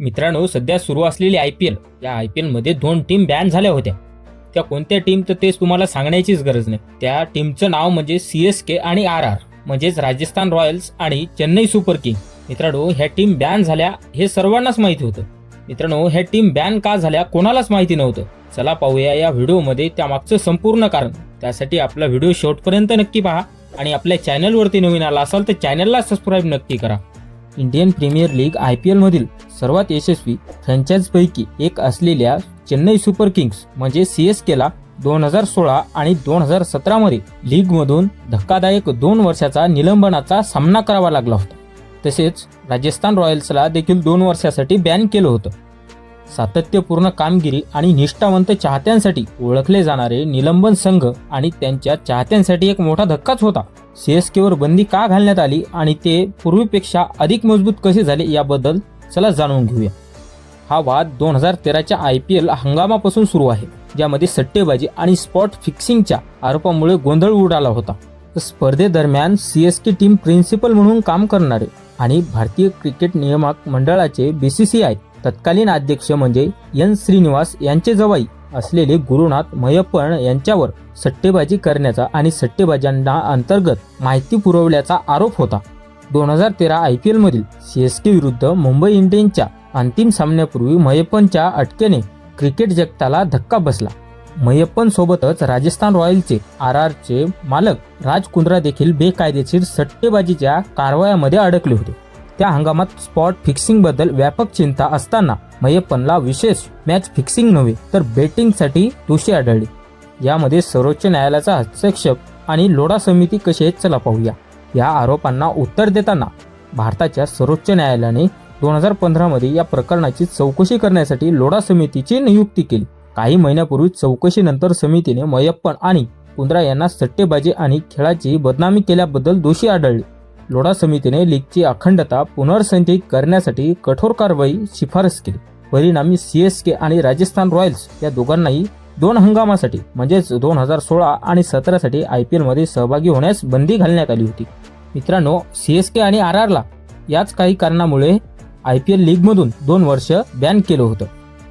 मित्रांनो सध्या सुरू असलेली आय पी एल या आय पी एलमध्ये दोन टीम बॅन झाल्या होत्या. त्या कोणत्या टीम तर तेच तुम्हाला सांगण्याचीच गरज नाही. त्या टीमचं नाव म्हणजे सी एस के आणि आर आर म्हणजेच राजस्थान रॉयल्स आणि चेन्नई सुपर किंग. मित्रांनो ह्या टीम बॅन झाल्या हे सर्वांनाच माहिती होतं. मित्रांनो ह्या टीम बॅन का झाल्या कोणालाच माहिती नव्हतं. चला पाहूया या व्हिडिओमध्ये त्यामागचं संपूर्ण कारण. त्यासाठी आपला व्हिडिओ शेवटपर्यंत नक्की पहा आणि आपल्या चॅनलवरती नवीन आला असाल तर चॅनलला सबस्क्राईब नक्की करा. Indian premier league I P एलमधील सर्वात यशस्वी फ्रँचाईजपैकी एक असलेल्या चेन्नई सुपर किंग्स म्हणजे सी एस केला दोन हजार सोळा आणि दोन हजार सतरामध्ये लीगमधून धक्कादायक दोन वर्षाचा निलंबनाचा सामना करावा लागला होता. तसेच राजस्थान रॉयल्सला देखील दोन वर्षासाठी बॅन केलं होतं. सातत्यपूर्ण कामगिरी आणि निष्ठावंत चाहत्यांसाठी ओळखले जाणारे निलंबन संघ आणि त्यांच्या चाहत्यांसाठी एक मोठा धक्काच होता. सीएसकेवर बंदी का घालण्यात आली आणि ते पूर्वीपेक्षा अधिक मजबूत कसे झाले याबद्दल चला जाणून घेऊया. हा वाद दोन हजार तेराच्या आय पी एल हंगामापासून सुरू आहे ज्यामध्ये सट्टेबाजी आणि स्पॉट फिक्सिंगच्या आरोपामुळे गोंधळ उडाला होता. स्पर्धेदरम्यान C S K team principal म्हणून काम करणारे आणि भारतीय क्रिकेट नियामक मंडळाचे बीसीसीआय तत्कालीन अध्यक्ष म्हणजे एन श्रीनिवास यांचे जवाई असलेले गुरुनाथ मयप्पण यांच्यावर सट्टेबाजी करण्याचा आणि सट्टेबाजांना अंतर्गत माहिती पुरवल्याचा आरोप होता. दोन हजार तेरा आय पी एलमधील सी एस के विरुद्ध मुंबई इंडियन्सच्या अंतिम सामन्यापूर्वी मयप्पनच्या अटकेने क्रिकेट जगताला धक्का बसला. मयप्पन सोबतच राजस्थान रॉयल्सचे आर आरचे मालक राज कुंद्रा देखील बेकायदेशीर सट्टेबाजीच्या कारवायामध्ये अडकले होते. त्या हंगामात स्पॉट फिक्सिंगबद्दल व्यापक चिंता असताना मैयप्पनला विशेष मॅच फिक्सिंग नव्हे तर बेटिंगसाठी दोषी आढळले. यामध्ये सर्वोच्च न्यायालयाचा हस्तक्षेप आणि लोढा समिती कशी आहेत चला पाहूया. या आरोपांना उत्तर देताना भारताच्या सर्वोच्च न्यायालयाने दोन हजार पंधरामध्ये या प्रकरणाची चौकशी करण्यासाठी लोढा समितीची नियुक्ती केली. काही महिन्यापूर्वी चौकशीनंतर समितीने मैयप्पन आणि कुंद्रा यांना सट्टेबाजी आणि खेळाची बदनामी केल्याबद्दल दोषी आढळले. लोढा समितीने लीगची अखंडता पुनर्संचयित करण्यासाठी कठोर कारवाई शिफारस केली. परिणामी सीएसके आणि राजस्थान रॉयल्स या दोघांनाही दोन हंगामासाठी म्हणजेच दोन हजार सोळा आणि सतरासाठी आय पी एलमध्ये सहभागी होण्यास बंदी घालण्यात आली होती. मित्रांनो सीएसके आणि आर आरला याच काही कारणामुळे आय पी एल लीगमधून दोन वर्ष बॅन केलं होतं.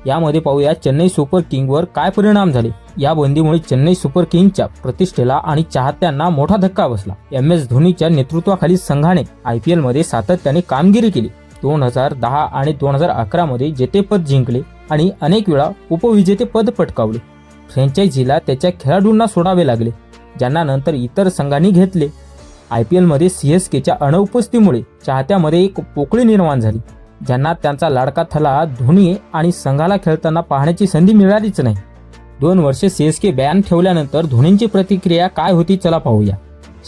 यामध्ये पाहूया चेन्नई सुपर किंगवर काय परिणाम झाले. या बंदीमुळे चेन्नई सुपर किंगच्या प्रतिष्ठेला आणि चाहत्यांना मोठा धक्का बसला. एम एस धोनीच्या नेतृत्वाखाली संघाने आय पी एलमध्ये सातत्याने कामगिरी केली. दोन हजार दहा आणि दोन हजार अकरामध्ये जेतेपद जिंकले आणि अनेक वेळा उपविजेतेपद पटकावले. फ्रँचायझीला त्याच्या खेळाडूंना सोडावे लागले ज्यांना नंतर इतर संघांनी घेतले. आय पी एलमध्ये सी एस केच्या अनुपस्थितीमुळे चाहत्यामध्ये एक पोकळी निर्माण झाली. ज्यांना त्यांचा लाडका थला धोनी आणि संघाला खेळताना पाहण्याची संधी मिळालीच नाही. दोन वर्षे सी एस के बॅन ठेवल्यानंतर धोनींची प्रतिक्रिया काय होती चला पाहूया.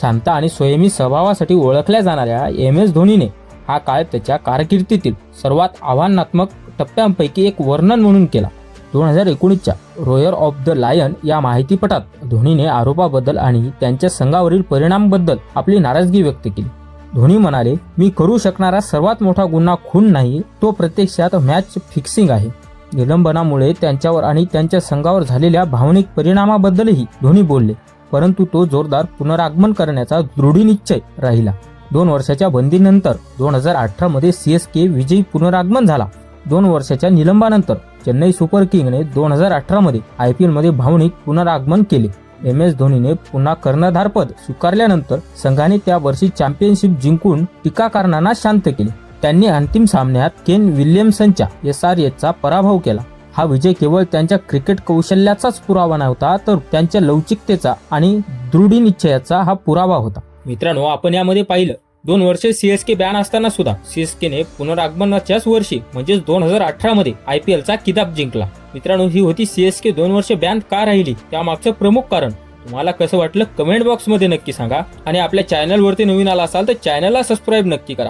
शांत आणि स्वयंमी स्वभावासाठी ओळखल्या जाणाऱ्या एम एस धोनीने हा काळ त्याच्या कारकिर्दीतील सर्वात आव्हानात्मक टप्प्यांपैकी एक वर्णन म्हणून केला. दोन हजार एकोणीसच्या रॉयर ऑफ द लायन या माहितीपटात धोनीने आरोपाबद्दल आणि त्यांच्या संघावरील परिणामबद्दल आपली नाराजगी व्यक्त केली. धोनी म्हणाले मी करू शकणारा सर्वात मोठा गुन्हा खून नाही तो प्रत्यक्षात मॅच फिक्सिंग आहे. निलंबनामुळे त्यांच्यावर आणि त्यांच्या संघावर झालेल्या भावनिक परिणामाबद्दलही धोनी बोलले परंतु तो जोरदार पुनरागमन करण्याचा दृढनिश्चय राहिला. दोन वर्षाच्या बंदीनंतर दोन हजार अठरा मध्ये के विजयी पुनरागमन झाला. दोन वर्षाच्या निलंबानंतर चेन्नई सुपर किंगने दोन हजार अठरा मध्ये आय पी एलमध्ये भावनिक पुनरागमन केले. एम एस धोनीने पुन्हा कर्णधारपद स्वीकारल्यानंतर संघाने त्या वर्षी चॅम्पियनशिप जिंकून टीकाकारणांना शांत केले. त्यांनी अंतिम सामन्यात केन विल्यमसनच्या एस आर एचचा पराभव केला. हा विजय केवळ त्यांच्या क्रिकेट कौशल्याचाच पुरावा नव्हता तर त्यांच्या लवचिकतेचा आणि दृढनिश्चयाचा हा पुरावा होता. मित्रांनो आपण यामध्ये पाहिलं दोन वर्षे सीएसके बॅन असताना सुद्धा सीएसकेने पुनरागमनाच्याच वर्षी म्हणजेच दोन हजार अठरा मध्ये आय पी एलचा किताब जिंकला. मित्रांनो ही होती सीएसके दोन वर्ष बॅन का राहिली त्यामागचं प्रमुख कारण. तुम्हाला कसं वाटलं कमेंट बॉक्समध्ये नक्की सांगा आणि आपल्या चॅनलवरती नवीन आला असाल तर चॅनलला सबस्क्राईब नक्की करा.